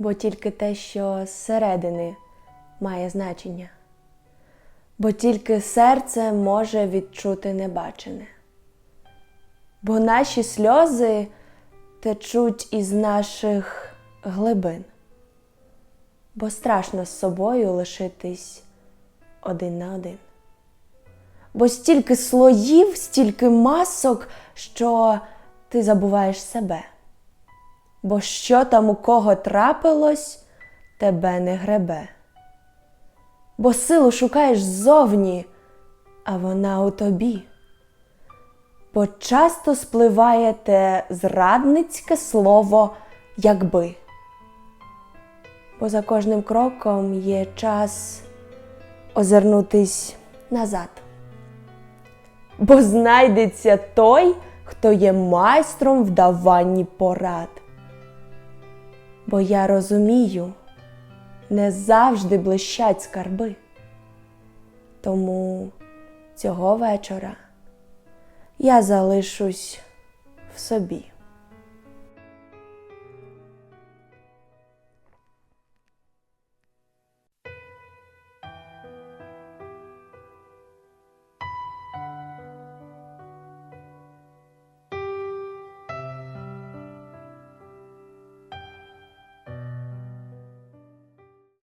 бо тільки те, що зсередини має значення, бо тільки серце може відчути небачене. Бо наші сльози течуть із наших глибин, бо страшно з собою лишитись один на один. Бо стільки слоїв, стільки масок, що ти забуваєш себе. Бо що там у кого трапилось, тебе не гребе. Бо силу шукаєш ззовні, а вона у тобі. Бо часто спливає те зрадницьке слово якби. Бо за кожним кроком є час озирнутись назад. Бо знайдеться той, хто є майстром в даванні порад. Бо я розумію, не завжди блищать скарби. Тому цього вечора я залишусь в собі.